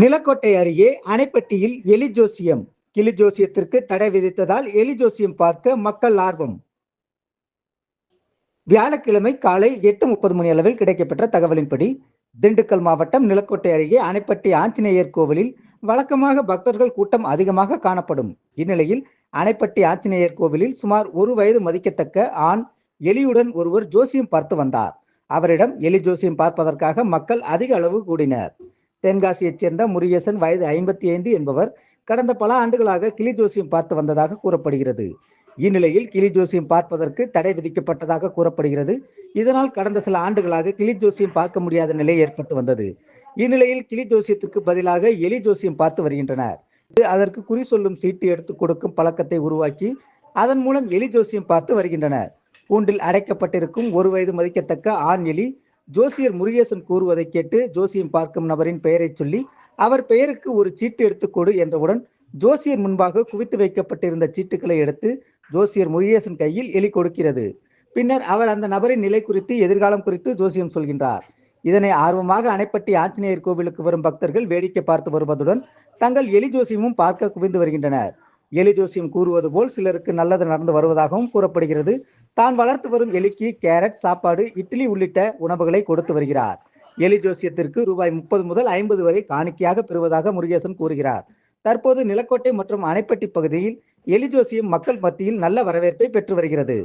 நிலக்கோட்டை அருகே அணைப்பட்டியில் எலி ஜோசியம். கிளி ஜோசியத்திற்கு தடை விதித்ததால் எலி ஜோசியம் பார்க்க மக்கள் ஆர்வம். வியாழக்கிழமை காலை எட்டு முப்பது மணி அளவில் கிடைக்கப்பெற்ற தகவலின்படி திண்டுக்கல் மாவட்டம் நிலக்கோட்டை அருகே அணைப்பட்டி ஆஞ்சநேயர் கோவிலில் வழக்கமாக பக்தர்கள் கூட்டம் அதிகமாக காணப்படும். இந்நிலையில் அணைப்பட்டி ஆஞ்சநேயர் கோவிலில் சுமார் ஒரு வயது மதிக்கத்தக்க ஆண் எலியுடன் ஒருவர் ஜோசியம் பார்த்து வந்தார். அவரிடம் எலி ஜோசியம் பார்ப்பதற்காக மக்கள் அதிக அளவு கூடினர். தென்காசியைச் சேர்ந்த முருகேசன் வயது ஐம்பத்தி ஐந்து என்பவர் கடந்த பல ஆண்டுகளாக கிளி ஜோசியம் பார்த்து வந்ததாக கூறப்படுகிறது. இந்நிலையில் கிளி ஜோசியம் பார்ப்பதற்கு தடை விதிக்கப்பட்டதாக கூறப்படுகிறது. இதனால் கடந்த சில ஆண்டுகளாக கிளி ஜோசியம் பார்க்க முடியாத நிலை ஏற்பட்டு வந்தது. இந்நிலையில் கிளி ஜோசியத்துக்கு பதிலாக எலி ஜோசியம் பார்த்து வருகின்றனர். அதற்கு குறி சொல்லும் சீட்டு எடுத்து கொடுக்கும் பழக்கத்தை உருவாக்கி அதன் மூலம் எலி ஜோசியம் பார்த்து வருகின்றனர். கூண்டில் அடைக்கப்பட்டிருக்கும் ஒரு வயது மதிக்கத்தக்க ஆண் எலி ஜோசியர் முருகேசன் கூறுவதை கேட்டு ஜோசியம் பார்க்கும் நபரின் பெயரை சொல்லி அவர் பெயருக்கு ஒரு சீட்டு எடுத்துக் கொடு என்றவுடன் ஜோசியர் முன்பாக குவித்து வைக்கப்பட்டிருந்த சீட்டுகளை எடுத்து ஜோசியர் முருகேசன் கையில் எலி கொடுக்கிறது. பின்னர் அவர் அந்த நபரின் நிலை குறித்து எதிர்காலம் குறித்து ஜோசியம் சொல்கின்றார். இதனை ஆர்வமாக அணைப்பட்டி ஆஞ்சநேயர் கோவிலுக்கு வரும் பக்தர்கள் வேடிக்கை பார்த்து வருவதுடன் தங்கள் எலி ஜோசியமும் பார்க்க குவிந்து வருகின்றனர். எலி ஜோசியம் கூறுவது போல் சிலருக்கு நல்லது நடந்து வருவதாகவும் கூறப்படுகிறது. தான் வளர்த்து வரும் எலிக்கு கேரட் சாப்பாடு இட்லி உள்ளிட்ட உணவுகளை கொடுத்து வருகிறார். எலி ஜோசியத்திற்கு ரூபாய் முப்பது முதல் ஐம்பது வரை காணிக்கையாக பெறுவதாக முருகேசன் கூறுகிறார். தற்போது நிலக்கோட்டை மற்றும் அணைப்பட்டி பகுதியில் எலி ஜோசியம் மக்கள் மத்தியில் நல்ல வரவேற்பை பெற்று வருகிறது.